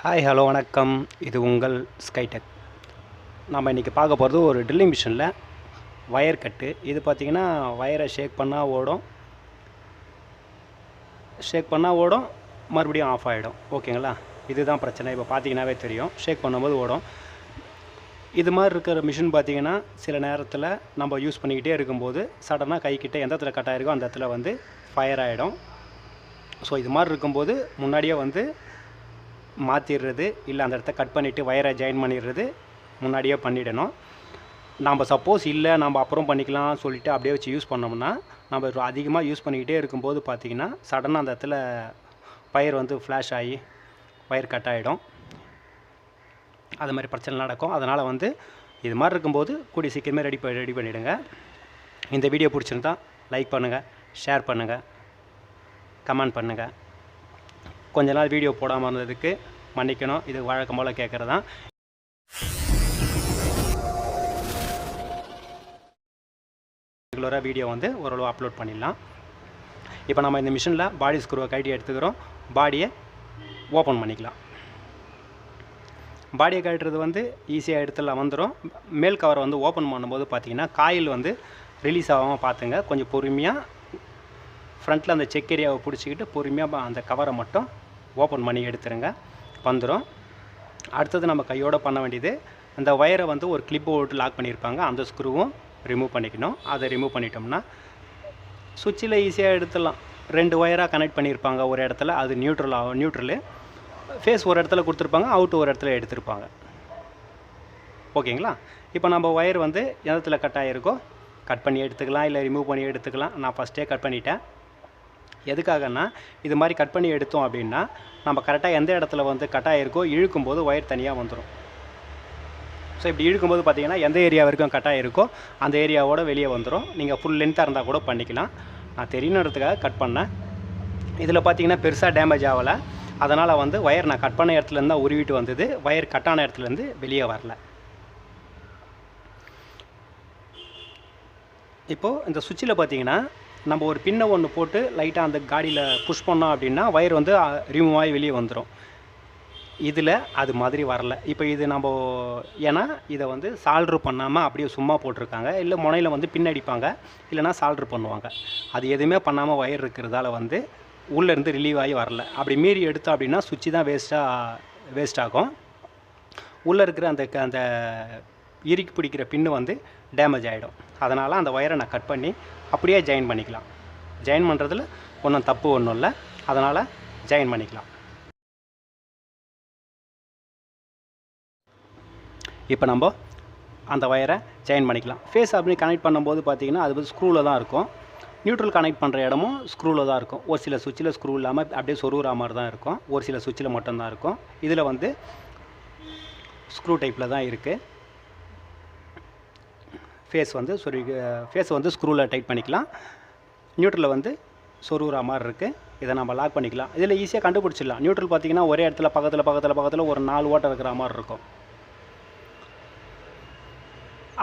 Hi hello வணக்கம். இது உங்கள் ஸ்கைடெக் நம்ம இன்றைக்கி பார்க்க போகிறது ஒரு ட்ரில்லிங் மிஷினில் வயர் கட்டு இது பார்த்திங்கன்னா வயரை ஷேக் பண்ணால் ஓடும். ஷேக் பண்ணால் ஓடும். மறுபடியும் ஆஃப் ஆகிடும் ஓகேங்களா இதுதான் பிரச்சனை. இப்போ பார்த்தீங்கன்னாவே தெரியும். ஷேக் பண்ணும்போது ஓடும். இது மாதிரி இருக்கிற மிஷின் பார்த்தீங்கன்னா சில நேரத்தில் நம்ம யூஸ் பண்ணிக்கிட்டே இருக்கும்போது சடனாக கைக்கிட்ட எந்த இடத்துல கட்டாயிருக்கோ அந்த இடத்துல வந்து ஃபயர் ஆகிடும் ஸோ இது மாதிரி இருக்கும்போது முன்னாடியே வந்து மாற்றிடுறது இல்லை அந்த இடத்த கட் பண்ணிவிட்டு வயரை ஜாயின் பண்ணிடுறது முன்னாடியே பண்ணிடணும். நம்ம சப்போஸ் இல்லை நம்ம அப்புறம் பண்ணிக்கலாம் சொல்லிட்டு அப்படியே வச்சு யூஸ் பண்ணோம்னா நம்ம அதிகமாக யூஸ் பண்ணிக்கிட்டே இருக்கும்போது பார்த்திங்கன்னா சடனாக அந்த இடத்துல பயிர் வந்து ஃப்ளாஷ் ஆகி பயிர் கட் ஆகிடும் அது மாதிரி பிரச்சனை நடக்கும். அதனால் வந்து இது மாதிரி இருக்கும்போது கூடிய சீக்கிரமே ரெடி ரெடி பண்ணிவிடுங்க இந்த வீடியோ பிடிச்சிருந்தா லைக் பண்ணுங்கள் ஷேர் பண்ணுங்கள் கமெண்ட் பண்ணுங்கள் கொஞ்ச நாள் வீடியோ போடாமல் இருந்ததுக்கு மன்னிக்கணும். இது வழக்கம் போல் கேட்குறது தான் ரெகுலராக வீடியோ வந்து ஓரளவு அப்லோட் பண்ணிடலாம். இப்போ நம்ம இந்த மிஷினில் பாடி ஸ்க்ரூவை கழட்டி எடுத்துக்கிறோம். பாடியை ஓப்பன் பண்ணிக்கலாம். பாடியை கழட்டுறது வந்து ஈஸியாக எடுத்துலாம் வந்துடும் மேல் கவரை வந்து ஓப்பன் பண்ணும்போது பார்த்தீங்கன்னா காயில் வந்து ரிலீஸ் ஆகாமல் பார்த்துங்க கொஞ்சம் பொறுமையாக ஃப்ரண்ட்டில் அந்த செக் ஏரியாவை பிடிச்சிக்கிட்டு பொறுமையாக அந்த கவரை மட்டும் ஓப்பன் பண்ணி எடுத்துருங்க. வந்துடும் அடுத்தது நம்ம கையோடு பண்ண வேண்டியது அந்த ஒயரை வந்து ஒரு கிளிப் போட்டு லாக் பண்ணியிருப்பாங்க அந்த ஸ்க்ரூவும் ரிமூவ் பண்ணிக்கணும். அதை ரிமூவ் பண்ணிட்டோம்னா சுவிட்சில் ஈஸியாக எடுத்துடலாம். ரெண்டு ஒயராக கனெக்ட் பண்ணியிருப்பாங்க ஒரு இடத்துல. அது நியூட்ரல் ஆகும் நியூட்ரலு ஃபேஸ் ஒரு இடத்துல கொடுத்துருப்பாங்க அவுட் ஒரு இடத்துல எடுத்திருப்பாங்க. ஓகேங்களா? இப்போ நம்ம ஒயர் வந்து இடத்துல கட் ஆகிருக்கோ கட் பண்ணி எடுத்துக்கலாம் இல்லை ரிமூவ் பண்ணி எடுத்துக்கலாம். நான் ஃபஸ்ட்டே கட் பண்ணிட்டேன். எதுக்காகன்னா இது மாதிரி கட் பண்ணி எடுத்தோம் அப்படின்னா நம்ம கரெக்டாக எந்த இடத்துல வந்து கட் ஆகிருக்கோ இழுக்கும்போது ஒயர் தனியாக வந்துடும் ஸோ இப்படி இழுக்கும்போது பார்த்தீங்கன்னா எந்த ஏரியா வரைக்கும் கட் ஆகிருக்கோ அந்த ஏரியாவோட வெளியே வந்துடும் நீங்கள் ஃபுல் லென்த்தாக இருந்தால் கூட பண்ணிக்கலாம். நான் தெரியணுன்றதுக்காக கட் பண்ணேன். இதில் பார்த்தீங்கன்னா பெருசாக டேமேஜ் ஆகலை. அதனால் வந்து ஒயர் நான் கட் பண்ண இடத்துலேருந்து தான் உருவிட்டு வந்தது. ஒயர் கட்டான இடத்துலேருந்து வெளியே வரல. இப்போது இந்த சுவிட்சில் பார்த்தீங்கன்னா நம்ம ஒரு பின்னை ஒன்று போட்டு லைட்டாக அந்த காடியில் புஷ் பண்ணோம் அப்படின்னா ஒயர் வந்து ரிமூவ் ஆகி வெளியே வந்துடும் இதில் அது மாதிரி வரல. இப்போ இது நம்ம ஏன்னா இதை வந்து சால்ட்ரு பண்ணாமல் அப்படியே சும்மா போட்டிருக்காங்க. இல்லை முனையில் வந்து பின்னடிப்பாங்க இல்லைனா சால்ட்ரு பண்ணுவாங்க. அது எதுவுமே பண்ணாமல் ஒயர் இருக்கிறதால வந்து உள்ளேருந்து ரிலீவ் ஆகி வரல. அப்படி மீறி எடுத்தோம் அப்படின்னா சுவிட்சு தான் வேஸ்ட்டாக வேஸ்ட் ஆகும். உள்ளே இருக்கிற அந்த க- அந்த இறுக்கி பிடிக்கிற பின்னு வந்து டேமேஜ் ஆகிடும் அதனால் அந்த ஒயரை நான் கட் பண்ணி அப்படியே ஜாயின் பண்ணிக்கலாம். ஜாயின் பண்ணுறதுல ஒன்றும் தப்பு ஒன்றும் இல்லை. அதனால் ஜாயின் பண்ணிக்கலாம். இப்போ நம்ம அந்த ஒயரை ஜாயின் பண்ணிக்கலாம். ஃபேஸ் அப்படி கனெக்ட் பண்ணும்போது பார்த்தீங்கன்னா அது வந்து ஸ்க்ரூவில் தான் இருக்கும். நியூட்ரல் கனெக்ட் பண்ணுற இடமும் ஸ்க்ரூவில் தான் இருக்கும். ஒரு சில சுவிட்சில் ஸ்க்ரூ இல்லாமல் அப்படியே சொருகிற மாதிரி தான் இருக்கும். ஒரு சில சுவிட்சில் மட்டும்தான் இருக்கும். இதில் வந்து ஸ்க்ரூ டைப்பில் தான் இருக்குது ஃபேஸ் வந்து சொரு ஃபேஸ் வந்து ஸ்க்ரூவில் டைட் பண்ணிக்கலாம். நியூட்ரலில் வந்து சொருகிற மாதிரி இருக்குது இதை நம்ம லாக் பண்ணிக்கலாம். இதில் ஈஸியாக கண்டுபிடிச்சிடலாம். நியூட்ரல் பார்த்தீங்கன்னா ஒரே இடத்துல பக்கத்தில் பக்கத்தில் பக்கத்தில் ஒரு நாலு ஓட்டை இருக்கிற மாதிரி இருக்கும்.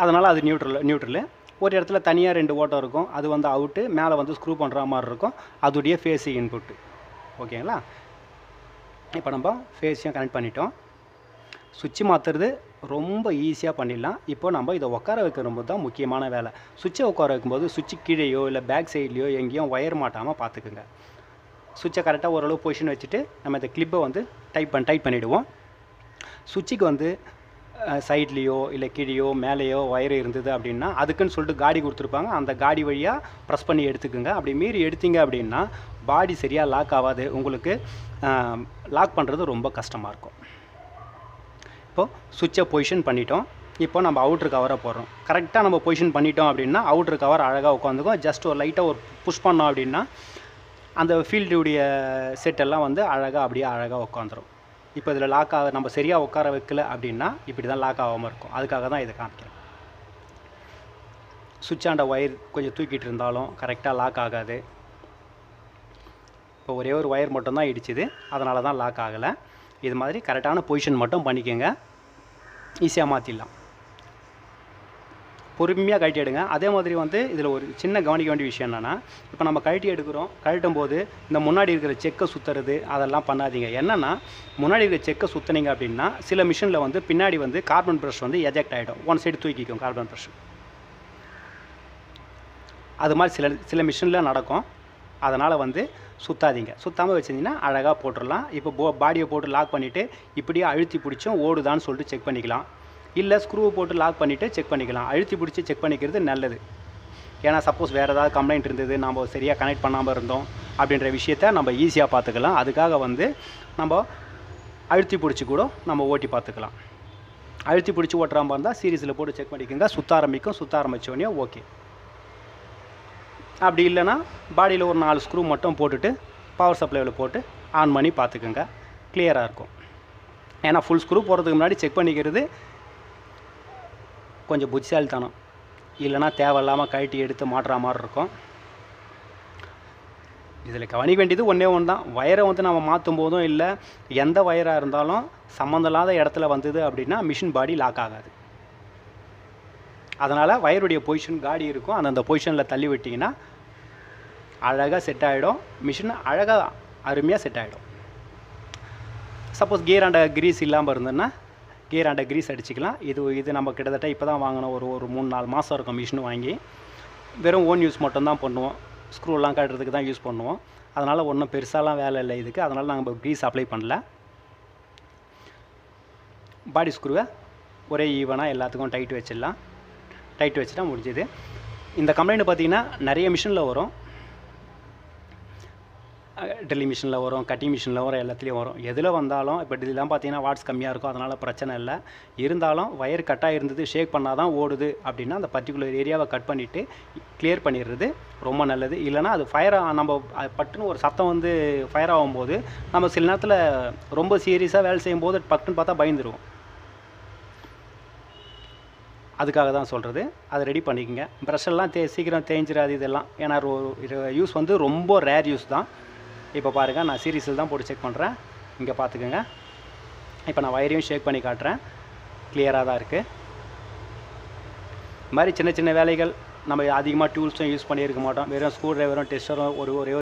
அதனால் அது நியூட்ரல் நியூட்ரலு ஒரு இடத்துல தனியாக ரெண்டு ஓட்டம் இருக்கும். அது வந்து அவுட்டு மேலே வந்து ஸ்க்ரூ பண்ணுற மாதிரி இருக்கும். அதுடைய ஃபேஸு இன்புட்டு ஓகேங்களா இப்போ நம்ம ஃபேஸையும் கனெக்ட் பண்ணிட்டோம். சுவிட்சு மாற்றுறது ரொம்ப ஈஸியாக பண்ணிடலாம். இப்போ நம்ம இதை உட்கார வைக்கும்போது தான் முக்கியமான வேலை. சுவிட்சை உட்கார வைக்கும்போது சுவிட்சு கீழேயோ இல்லை பேக் சைட்லேயோ எங்கேயும் ஒயர் மாட்டாமல் பார்த்துக்குங்க. சுவிட்சை கரெக்டாக ஓரளவு பொசிஷன் வச்சுட்டு நம்ம இந்த கிளிப்பை வந்து டைப் பண்ண டைட் பண்ணிவிடுவோம் சுவிட்சுக்கு வந்து சைட்லேயோ இல்லை கீழேயோ மேலேயோ ஒயர் இருந்தது அப்படின்னா அதுக்குன்னு சொல்லிட்டு காடி கொடுத்துருப்பாங்க. அந்த காடி வழியாக ப்ரெஸ் பண்ணி எடுத்துக்குங்க. அப்படி மீறி எடுத்தீங்க அப்படின்னா பாடி சரியாக லாக் ஆகாது. உங்களுக்கு லாக் பண்ணுறது ரொம்ப கஷ்டமாக இருக்கும். இப்போது சுவிட்சை பொசிஷன் பண்ணிட்டோம். இப்போ நம்ம அவுட்ரு கவரை போடுறோம். கரெக்டாக நம்ம பொசிஷன் பண்ணிட்டோம் அப்படின்னா அவுட்ரு கவர் அழகாக உட்காந்துக்கும். ஜஸ்ட் ஒரு லைட்டாக ஒரு புஷ் பண்ணோம் அப்படின்னா அந்த ஃபீல்டுடைய செட்டெல்லாம் வந்து அழகாக அப்படியே அழகாக உட்காந்துரும். இப்போ இதில் லாக் ஆக நம்ம சரியாக உட்கார வைக்கல அப்படின்னா இப்படி தான் லாக் ஆகாமல் இருக்கும். அதுக்காக தான் இதை காமிக்கிறேன். சுவிட்ச் ஆண்ட ஒயர் கொஞ்சம் தூக்கிட்டு இருந்தாலும் கரெக்டாக லாக் ஆகாது. இப்போ ஒரே ஒரு ஒயர் மட்டும்தான் இடிச்சுது. அதனால தான் லாக் ஆகலை. இது மாதிரி கரெக்டான பொசிஷன் மட்டும் பண்ணிக்கோங்க. ஈஸியாக மாற்றிடலாம் பொறுமையாக கழட்டி எடுங்க. அதே மாதிரி வந்து இதில் ஒரு சின்ன கவனிக்க வேண்டிய விஷயம் என்னென்னா இப்போ நம்ம கழட்டி எடுக்கிறோம். கழட்டும் போது இந்த முன்னாடி இருக்கிற செக்கை சுற்றுறது அதெல்லாம் பண்ணாதீங்க. என்னென்னா முன்னாடி இருக்கிற செக்கை சுற்றுனீங்க அப்படின்னா சில மிஷினில் வந்து பின்னாடி வந்து கார்பன் ப்ரஷ் வந்து எஜெக்ட் ஆகிடும் ஒன் சைடு தூக்கிக்கும் கார்பன் ப்ரஷ். அது மாதிரி சில சில மிஷினில் நடக்கும். அதனால் வந்து சுத்தாதீங்க. சுத்தாமல் வச்சிருந்தீங்கன்னா அழகாக போட்டுடலாம் இப்போ போ பாடியை போட்டு லாக் பண்ணிவிட்டு இப்படியே அழுத்தி பிடிச்சும் ஓடுதான்னு சொல்லிட்டு செக் பண்ணிக்கலாம். இல்லை ஸ்க்ரூவை போட்டு லாக் பண்ணிவிட்டு செக் பண்ணிக்கலாம். அழுத்தி பிடிச்சி செக் பண்ணிக்கிறது நல்லது. ஏன்னா சப்போஸ் வேறு ஏதாவது கம்ப்ளைண்ட் இருந்தது நம்ம சரியாக கனெக்ட் பண்ணாமல் இருந்தோம் அப்படின்ற விஷயத்த நம்ம ஈஸியாக பார்த்துக்கலாம். அதுக்காக வந்து நம்ம அழுத்தி பிடிச்சி கூட நம்ம ஓட்டி பார்த்துக்கலாம். அழுத்தி பிடிச்சி ஓட்டுற மாதிரி இருந்தால் சீரீஸில் போட்டு செக் பண்ணிக்கோங்க. சுத்த ஆரம்பிக்கும். சுத்த ஆரம்பித்தோடனே ஓகே அப்படி இல்லைன்னா பாடியில் ஒரு நாலு ஸ்க்ரூ மட்டும் போட்டுட்டு பவர் சப்ளைவில் போட்டு ஆன் பண்ணி பார்த்துக்கோங்க. கிளியராக இருக்கும். ஏன்னா ஃபுல் ஸ்க்ரூ போகிறதுக்கு முன்னாடி செக் பண்ணிக்கிறது கொஞ்சம் புத்திசாலித்தனம். இல்லைன்னா தேவையில்லாமல் கழட்டி எடுத்து மாட்டுற மாதிரி இருக்கும். இதில் கவனிக்க வேண்டியது ஒன்றே ஒன்று தான் வயரை வந்து நம்ம மாற்றும் போதும் இல்லை எந்த வயராக இருந்தாலும் சம்மந்தம் இல்லாத இடத்துல வந்தது அப்படின்னா மிஷின் பாடி லாக் ஆகாது. அதனால் வயருடைய பொசிஷன் காடி இருக்கும். அந்தந்த பொசிஷனில் தள்ளி விட்டிங்கன்னா அழகாக செட் ஆகிடும் மிஷின் அழகாக அருமையாக செட் ஆகிடும் சப்போஸ் கியர் ஆண்ட கிரீஸ் இல்லாமல் இருந்ததுன்னா கியர் ஆண்ட கிரீஸ் அடிச்சுக்கலாம். இது இது நம்ம கிட்டத்தட்ட இப்போ தான் வாங்கினோம். ஒரு ஒரு மூணு நாலு மாதம் இருக்கும் மிஷின் வாங்கி. வெறும் ஓன் யூஸ் மட்டும்தான் பண்ணுவோம். ஸ்க்ரூலாம் கட்டுறதுக்கு தான் யூஸ் பண்ணுவோம். அதனால் ஒன்றும் பெருசாலாம் வேலை இல்லை இதுக்கு. அதனால் நாங்கள் க்ரீஸ் அப்ளை பண்ணல. பாடி ஸ்க்ரூவை ஒரே ஈவனாக எல்லாத்துக்கும் டைட் வச்சிடலாம். டைட் வச்சுட்டா முடிஞ்சுது. இந்த கம்ப்ளைண்ட் பார்த்தீங்கன்னா நிறைய மிஷினில் வரும். ட்ரில்லிங் மிஷினில் வரும் கட்டிங் மிஷினில் வரும் எல்லாத்துலேயும் வரும். எதில் வந்தாலும் இப்போ இதெல்லாம் பார்த்தீங்கன்னா வாட்ஸ் கம்மியாக இருக்கும் அதனால் பிரச்சனை இல்லை. இருந்தாலும் வயர் கட்டாக இருந்தது ஷேக் பண்ணால் தான் ஓடுது அப்படின்னா அந்த பர்டிகுலர் ஏரியாவை கட் பண்ணிவிட்டு கிளியர் பண்ணிடுறது ரொம்ப நல்லது. இல்லைனா அது ஃபயர் நம்ம பட்டுன்னு ஒரு சத்தம் வந்து ஃபயர் ஆகும்போது நம்ம சில நேரத்தில் ரொம்ப சீரியஸாக வேலை செய்யும்போது பட்டுன்னு பார்த்தா பயந்துருவோம். அதுக்காக தான் சொல்கிறது அதை ரெடி பண்ணிக்கோங்க. ப்ரெஷ்ஷெல்லாம் தே சீக்கிரம் தேஞ்சிடாது இதெல்லாம். ஏன்னா இது யூஸ் வந்து ரொம்ப ரேர் யூஸ் தான். இப்போ பாருங்கள் நான் சீரீஸில் தான் போட்டு செக் பண்ணுறேன் இங்கே பார்த்துக்கோங்க. இப்போ நான் வயரையும் ஷேக் பண்ணி காட்டுறேன். கிளியராக தான் இருக்குது இது மாதிரி சின்ன சின்ன வேலைகள் நம்ம அதிகமாக டூல்ஸும் யூஸ் பண்ணியிருக்க மாட்டோம். வெறும் ஸ்க்ரூ ட்ரைவரும் டெஸ்டரும் ஒரு ஒரே ஒரு